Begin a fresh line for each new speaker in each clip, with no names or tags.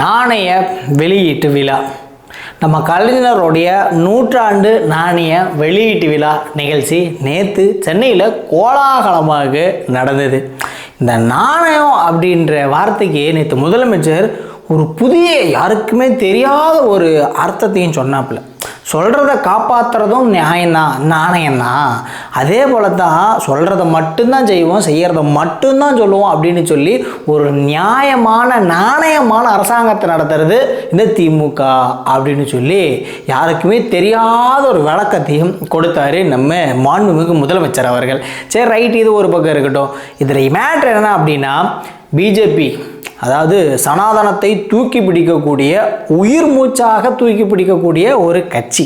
நாணய வெளியீட்டு விழா. நம்ம கலைஞருடைய நூற்றாண்டு நாணய வெளியீட்டு விழா நிகழ்ச்சி நேற்று சென்னையில் கோலாகலமாக நடந்தது. இந்த நாணயம் அப்படின்ற வார்த்தைக்கு நேற்று முதலமைச்சர் ஒரு புதிய யாருக்குமே தெரியாத ஒரு அர்த்தத்தையும் சொன்னாப்புல. சொல்கிறத காப்பாற்றுறதும் நியாயம்தான் நாணயம்தான். அதே போல தான் சொல்கிறத மட்டும்தான் செய்வோம் செய்கிறத மட்டும்தான் சொல்லுவோம் அப்படின்னு சொல்லி ஒரு நியாயமான நாணயமான அரசாங்கத்தை நடத்துறது இந்த திமுக அப்படின்னு சொல்லி யாருக்குமே தெரியாத ஒரு விளக்கத்தையும் கொடுத்தாரு நம்ம மாண்புமிகு முதலமைச்சர் அவர்கள். சரி ரைட் இது ஒரு பக்கம் இருக்கட்டும். இதில் மேட்ரு என்ன அப்படின்னா பிஜேபி அதாவது சனாதனத்தை தூக்கி பிடிக்கக்கூடிய உயிர் மூச்சாக தூக்கி பிடிக்கக்கூடிய ஒரு கட்சி.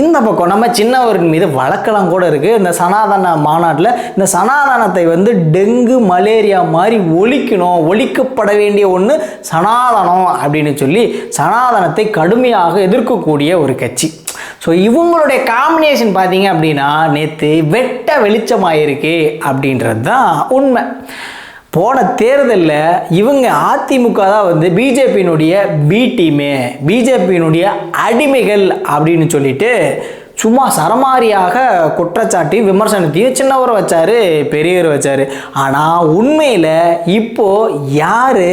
இந்த பக்கம் நம்ம சின்னவர்கள் மீது வழக்கெல்லாம் கூட இருக்குது இந்த சனாதன மாநாட்டில் இந்த சனாதனத்தை வந்து டெங்கு மலேரியா மாதிரி ஒழிக்கணும் ஒழிக்கப்பட வேண்டிய ஒன்று சனாதனம் அப்படின்னு சொல்லி சனாதனத்தை கடுமையாக எதிர்க்கக்கூடிய ஒரு கட்சி. ஸோ இவங்களுடைய காம்பினேஷன் பார்த்தீங்க அப்படின்னா நேற்று வெட்ட வெளிச்சமாயிருக்கு அப்படின்றது தான் உண்மை. போன தேர்தலில் இவங்க அதிமுக தான் வந்து பிஜேபியினுடைய பி டீமு பிஜேபியினுடைய அடிமைகள் அப்படின்னு சொல்லிட்டு சும்மா சரமாரியாக குற்றச்சாட்டி விமர்சனத்தையும் சின்னவர் வச்சார் பெரியவர் வச்சார். ஆனால் உண்மையில் இப்போது யார்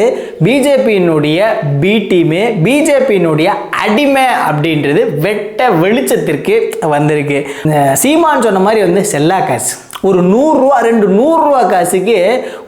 பிஜேபியினுடைய பி டீமு பிஜேபியினுடைய அடிமை அப்படின்றது வெட்ட வெளிச்சத்திற்கு வந்திருக்கு. இந்த சீமான் சொன்ன மாதிரி வந்து செல்லா காசு ஒரு நூறுரூவா ரெண்டு நூறுரூவா காசுக்கு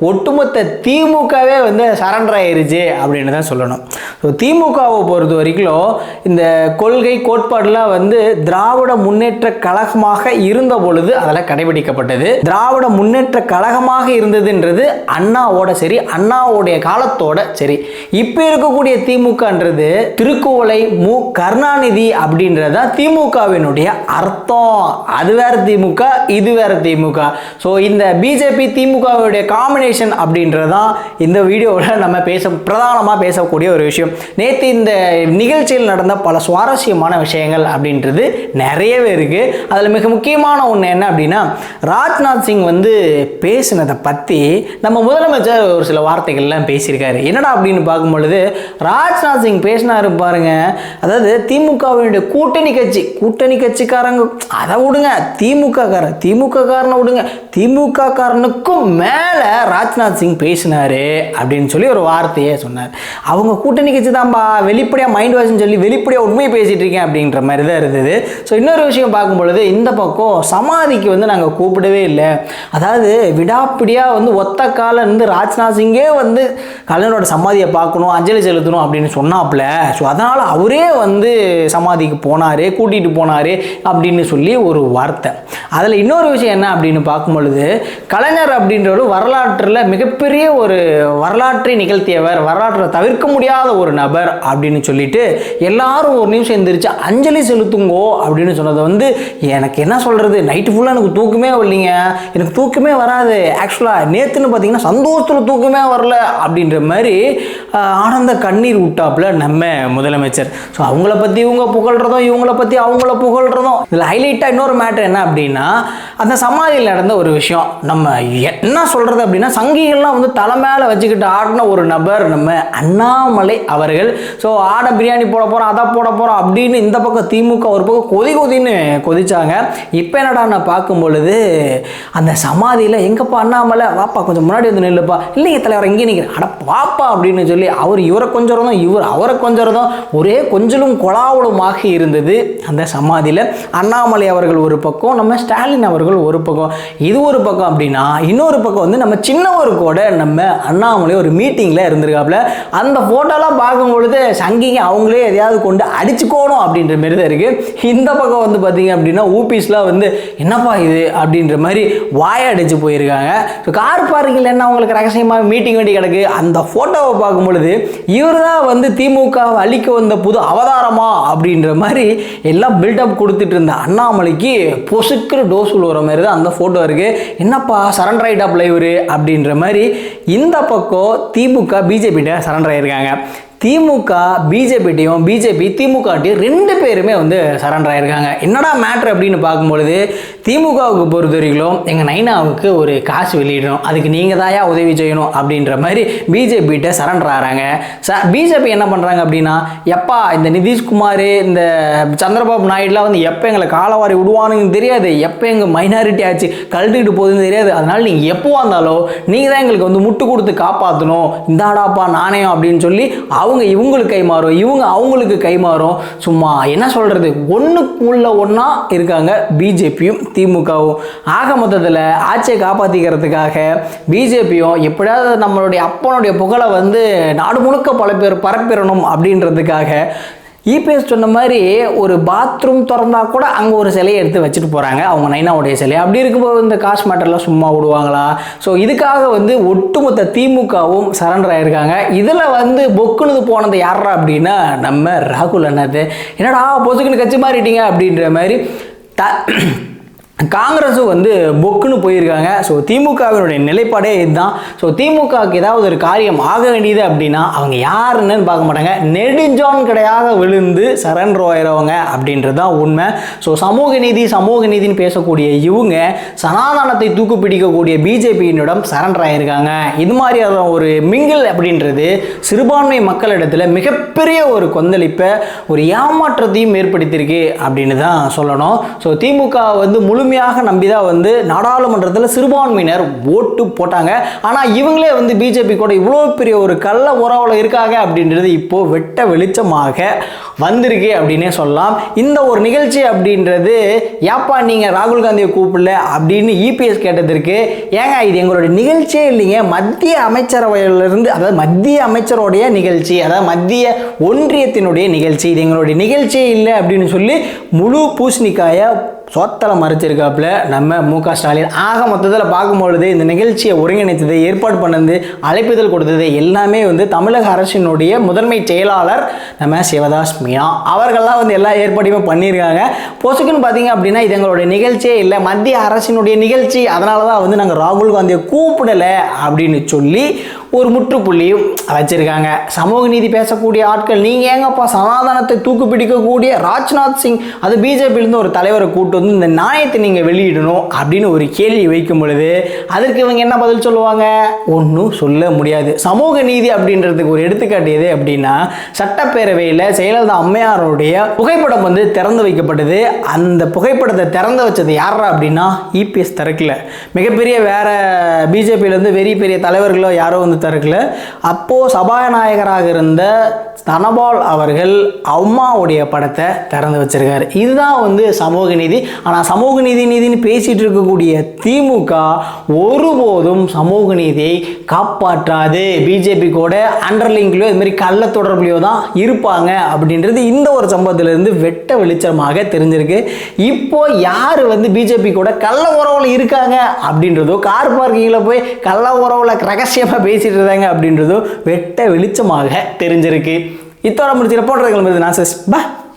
ஒட்டுமொத்த திமுகவே வந்து சரண்டர் ஆயிருச்சு அப்படின்னு தான் சொல்லணும். ஸோ திமுகவை பொறுத்த வரைக்கும் இந்த கொள்கை கோட்பாடுலாம் வந்து திராவிட முன்னேற்ற கழகமாக இருந்த பொழுது அதெல்லாம் கடைபிடிக்கப்பட்டது. திராவிட முன்னேற்ற கழகமாக இருந்ததுன்றது அண்ணாவோட சரி அண்ணாவோடைய காலத்தோட சரி. இப்போ இருக்கக்கூடிய திமுகன்றது திருக்குவளை மு. கருணாநிதி அப்படின்றது தான் திமுகவினுடைய அர்த்தம். அது வேற திமுக இது வேற திமுக. ஸோ இந்த பிஜேபி திமுகவுடைய காம்பினேஷன் அப்படின்றதான் இந்த வீடியோவில் நம்ம பேச பிரதானமாக பேசக்கூடிய ஒரு விஷயம். நேற்று இந்த நிகழ்ச்சியில் நடந்த பல சுவாரஸ்யமான விஷயங்கள் அப்படின்றது நிறையவே இருக்குது அதில் மிக முக்கியமான ஒன்று என்ன அப்படின்னா ராஜ்நாத் சிங் வந்து பேசினதை பற்றி நம்ம முதலமைச்சர் ஒரு சில வார்த்தைகள்லாம் பேசியிருக்காரு. என்னடா அப்படின்னு பார்க்கும் பொழுது ராஜ்நாத் சிங் பேசினாரு பாருங்க. அதாவது திமுகவினுடைய கூட்டணி கட்சி கூட்டணி கட்சிக்காரங்க அதை விடுங்க. திமுக காரன் திமுக காரனை விடுங்க. திமுக காரனுக்கும் மேலே ராஜ்நாத் சிங் பேசினாரு அப்படின்னு சொல்லி ஒரு வார்த்தையே சொன்னார். அவங்க கூட்டணி கட்சி தான்ப்பா வெளிப்படையாக மைண்ட் வாஷ்னு சொல்லி வெளிப்படையாக உண்மையை பேசிட்டு இருக்கேன் அப்படின்ற மாதிரி தான் இருந்தது. ஸோ இன்னொரு விஷயம் பார்க்கும் பொழுது இந்த பக்கம் சமாதிக்கு வந்து நாங்கள் கூப்பிடவே இல்லை. அதாவது விடாப்பிடியாக வந்து ஒத்த கால இருந்து ராஜ்நாத் சிங்கே வந்து கலைஞரோட சமாதியை பார்க்கணும் அஞ்சலி செலுத்தணும் அப்படின்னு சொன்னாப்புல. ஸோ அதனால் அவரே வந்து சமாதிக்கு போனார் கூட்டிகிட்டு போனார் அப்படின்னு சொல்லி ஒரு வார்த்தை. அதில் இன்னொரு விஷயம் என்ன அப்படின்னு பார்க்கும் பொழுது கலைஞர் அப்படின்றவர் வரலாற்றில் மிகப்பெரிய ஒரு வரலாற்றை நிகழ்த்தியவர் வரலாற்றில் தவிர்க்க முடியாத ஒரு நபர் அப்படின்னு சொல்லிட்டு எல்லாரும் ஒரு நிமிஷம் எந்திரிச்சு அஞ்சலி செலுத்துங்கோ அப்படின்னு சொன்னதை வந்து எனக்கு என்ன சொல்கிறது நைட்டு ஃபுல்லாக எனக்கு தூக்கமே வரலைங்க. எனக்கு தூக்கமே வராது. ஆக்சுவலாக நேற்றுன்னு பார்த்தீங்கன்னா சந்தோஷத்தில் தூக்கமே வரல அப்படின்ற மாதிரி ஆனந்த கண்ணீர் விட்டாப்புல நம்ம முதலமைச்சர். ஸோ அவங்கள பற்றி இவங்க புகழ்றதும் இவங்கள பற்றி அவங்கள புகழ்றதும் இதில் ஹைலைட்டாக இன்னொரு மேட்ரு என்ன அப்படின்னா அந்த சமாதியில் நடந்த ஒரு விஷயம். நம்ம என்ன சொல்கிறது அப்படின்னா சங்கிகள்லாம் வந்து தலை மேலே வச்சுக்கிட்டு ஆடின ஒரு நபர் நம்ம அண்ணாமலை அவர்கள். ஸோ ஆட பிரியாணி போட போகிறோம் அதை போட போகிறோம் அப்படின்னு இந்த பக்கம் திமுக ஒரு பக்கம் கொதி கொதின்னு கொதிச்சாங்க. இப்போ என்னடா நான் பார்க்கும் பொழுது அந்த சமாதியில் எங்கப்பா அண்ணாமலை? வாப்பா கொஞ்சம் முன்னாடி வந்து நில்லுப்பா. இல்லைங்க தலைவர் எங்கே நிற்கிறேன் அட வாப்பா அப்படின்னு சொல்லி அவர் இவரை கொஞ்சறதும் இவர் அவரை கொஞ்சறதும் ஒரே கொஞ்சலும் கொலாவலுமாக இருந்தது அந்த சமாதியில். அண்ணாமலை அவர்கள் ஒரு பக்கம் நம்ம ஸ்டாலின் அவர்கள் ஒரு பக்கம். இது ஒரு பக்கம் அப்படின்னா இன்னொரு பக்கம் வந்து நம்ம சின்னவர் கூட நம்ம அண்ணாமலை ஒரு மீட்டிங்கில் இருந்திருக்காப்புல. அந்த ஃபோட்டோலாம் பார்க்கும் பொழுது சங்கிங்க அவங்களே எதையாவது கொண்டு அடிச்சுக்கோணும் அப்படின்ற மாதிரி தான் இருக்குது இந்த பக்கம் வந்து பார்த்தீங்க அப்படின்னா ஊபிஸ்லாம் வந்து என்னப்பா இது அப்படின்ற மாதிரி வாயடிச்சு போயிருக்காங்க. ஸோ கார் பார்க்கிங்கில் என்ன அவங்களுக்கு ரகசியமாக மீட்டிங் வேண்டி கிடக்கு? அந்த ஃபோட்டோவை பார்க்கும் பொழுது இவர் தான் வந்து திமுக அழிக்க வந்த புது அவதாரமா அப்படின்ற மாதிரி எல்லாம் பில்டப் கொடுத்துட்டு இருந்த அண்ணாமலைக்கு பொசுக்கிற டோஸ் வர மாதிரி தான் அந்த ஃபோட்டோ இருக்குது என்னப்பா சரண்டர் ஆகிட்டாப்ல இவர்? அப்படின்ற மாதிரி இந்த பக்கம் திமுக பிஜேபிகிட்ட சரண்டர் ஆகியிருக்காங்க திமுக பிஜேபிட்டையும் பிஜேபி திமுகட்டையும் ரெண்டு பேருமே வந்து சரண்டர் ஆயிருக்காங்க. என்னடா மேட்ரு அப்படின்னு பார்க்கும்பொழுது திமுகவுக்கு பொறுத்த வரைக்கும் எங்கள் நைனாவுக்கு ஒரு காசு வெளியிடணும். அதுக்கு நீங்கள் தாயா உதவி செய்யணும் அப்படின்ற மாதிரி பிஜேபிகிட்ட சரண்டர் ஆகிறாங்க ச பிஜேபி என்ன பண்ணுறாங்க அப்படின்னா எப்பா இந்த நிதிஷ்குமார் இந்த சந்திரபாபு நாயுடுலாம் வந்து எப்போ எங்களை காலவாரி விடுவானுங்கன்னு தெரியாது. எப்போ எங்கள் மைனாரிட்டி ஆச்சு கழட்டிக்கிட்டு போகுதுன்னு தெரியாது. அதனால நீங்கள் எப்போ வந்தாலும் நீங்கள் தான் எங்களுக்கு வந்து முட்டு கொடுத்து காப்பாற்றணும் இந்தாடாப்பா நாணயம் அப்படின்னு சொல்லி அவங்க இவங்களுக்கு கை மாறும் இவங்க அவங்களுக்கு கை மாறும். சும்மா என்ன சொல்கிறது ஒன்றுக்குள்ள ஒன்றா இருக்காங்க பிஜேபியும் திமுகவும். ஆக மொத்தத்தில் ஆட்சியை காப்பாற்றிக்கிறதுக்காக பிஜேபியும் எப்படியாவது நம்மளுடைய அப்பனுடைய புகழை வந்து நாடு முழுக்க பல பேர் பரப்பிடணும் அப்படின்றதுக்காக இபிஎஸ் சொன்ன மாதிரி ஒரு பாத்ரூம் திறந்தா கூட அங்கே ஒரு சிலையை எடுத்து வச்சுட்டு போகிறாங்க அவங்க நைனாவுடைய சிலை. அப்படி இருக்கும்போது இந்த காசு மேட்டர்லாம் சும்மா விடுவாங்களா? ஸோ இதுக்காக வந்து ஒட்டுமொத்த திமுகவும் சரண்டர் ஆயிருக்காங்க. இதில் வந்து பொக்குனது போனது யாரா அப்படின்னா நம்ம ராகுல் அண்ணாது. என்னடா பொசுக்குன்னு கட்சி மாறிட்டீங்க அப்படின்ற மாதிரி த காங்கிரஸும் வந்து பொக்குன்னு போயிருக்காங்க. ஸோ திமுகவினுடைய நிலைப்பாடே இதுதான். ஸோ திமுகவுக்கு ஏதாவது ஒரு காரியம் ஆக வேண்டியது அப்படின்னா அவங்க யாருன்னு பார்க்க மாட்டாங்க. நெடுஞ்சோன் கடையாக விழுந்து சரண்டர் ஆயிரவங்க அப்படின்றது தான் உண்மை. ஸோ சமூக நீதி சமூக நீதின்னு பேசக்கூடிய இவங்க சனாதனத்தை தூக்கு பிடிக்கக்கூடிய பிஜேபியினிடம் சரண்டர் ஆயிருக்காங்க. இது மாதிரியான ஒரு மிங்கிள் அப்படின்றது சிறுபான்மை மக்களிடத்தில் மிகப்பெரிய ஒரு கொந்தளிப்பை ஒரு ஏமாற்றத்தையும் ஏற்படுத்தியிருக்கு அப்படின்னு தான் சொல்லணும். ஸோ திமுக வந்து முழு முழுமையாக நம்பி தான் வந்து நாடாளுமன்றத்தில் சிறுபான்மையினர் ஓட்டு போட்டாங்க. ஆனால் இவங்களே வந்து பிஜேபி கூட இவ்வளோ பெரிய ஒரு கள்ள உறவில் இருக்காங்க அப்படின்றது இப்போது வெட்ட வெளிச்சமாக வந்திருக்கு அப்படின்னே சொல்லலாம். இந்த ஒரு நிகழ்ச்சி அப்படின்றது ஏப்பா நீங்கள் ராகுல் காந்தியை கூப்பிடல அப்படின்னு இபிஎஸ் கேட்டதற்கு ஏங்க இது எங்களுடைய நிகழ்ச்சியே இல்லைங்க. மத்திய அமைச்சரவையிலிருந்து அதாவது மத்திய அமைச்சருடைய நிகழ்ச்சி அதாவது மத்திய ஒன்றியத்தினுடைய நிகழ்ச்சி இது எங்களுடைய நிகழ்ச்சியே இல்லை அப்படின்னு சொல்லி முழு பூசணிக்காயை சோத்தலை மறைச்சிருக்காப்புல நம்ம மு க ஸ்டாலின். ஆக மொத்தத்தில் பார்க்கும்பொழுது இந்த நிகழ்ச்சியை ஒருங்கிணைத்தது ஏற்பாடு பண்ணது அழைப்புதல் கொடுத்தது எல்லாமே வந்து தமிழக அரசினுடைய முதன்மை செயலாளர் நம்ம சிவதாஸ் மீனா. அவர்கள்லாம் வந்து எல்லா ஏற்பாடையுமே பண்ணியிருக்காங்க. பொசுக்குன்னு பார்த்தீங்க அப்படின்னா இது எங்களுடைய நிகழ்ச்சியே இல்லை. மத்திய அரசினுடைய நிகழ்ச்சி. அதனால தான் வந்து நாங்கள் ராகுல் காந்தியை கூப்பிடலை அப்படின்னு சொல்லி ஒரு முற்றுப்புள்ளியும் வச்சிருக்காங்க. சமூக நீதி பேசக்கூடிய ஆட்கள் நீங்கள் ஏங்கப்பா சமாதானத்தை தூக்கு பிடிக்கக்கூடிய ராஜ்நாத் சிங் அது பிஜேபியிலேருந்து ஒரு தலைவரை கூட்டு வந்து இந்த நியாயத்தை நீங்கள் வெளியிடணும் அப்படின்னு ஒரு கேள்வி வைக்கும் பொழுது அதற்கு இவங்க என்ன பதில் சொல்லுவாங்க? ஒன்றும் சொல்ல முடியாது. சமூக நீதி அப்படின்றதுக்கு ஒரு எடுத்துக்காட்டு எது அப்படின்னா சட்டப்பேரவையில் செயலலிதா அம்மையாருடைய புகைப்படம் வந்து திறந்து வைக்கப்பட்டது. அந்த புகைப்படத்தை திறந்து வச்சது யாரா அப்படின்னா இபிஎஸ் திறக்கல மிகப்பெரிய வேற பிஜேபியிலேருந்து பெரிய பெரிய தலைவர்களோ யாரோ வந்து திறக்கல அப்போது சபாநாயகராக இருந்த தனபால் அவர்கள் அம்மாவுடைய படத்தை திறந்து வச்சிருக்காரு. இதுதான் வந்து சமூக நீதி. ஆனால் சமூக நீதி நீதின்னு பேசிட்டு இருக்கக்கூடிய திமுக ஒருபோதும் சமூக நீதியை காப்பாற்றாது. பிஜேபி கூட அண்டர்லிங்க்லையோ இது மாதிரி கள்ள தொடர்புலையோ தான் இருப்பாங்க அப்படின்றது இந்த ஒரு சம்பவத்திலிருந்து வெட்ட வெளிச்சமாக தெரிஞ்சிருக்கு. இப்போ யார் வந்து பிஜேபி கூட கள்ள உறவில் இருக்காங்க அப்படின்றதோ கார் பார்க்கிங்கில் போய் கள்ள உறவில் ரகசியமாக பேசி பேசிகிட்டு இருந்தாங்க அப்படின்றதோ வெட்ட வெளிச்சமாக தெரிஞ்சிருக்கு. இத்தோட முடிச்சு ரிப்போர்ட்டர்கள் நான் சஸ் பா!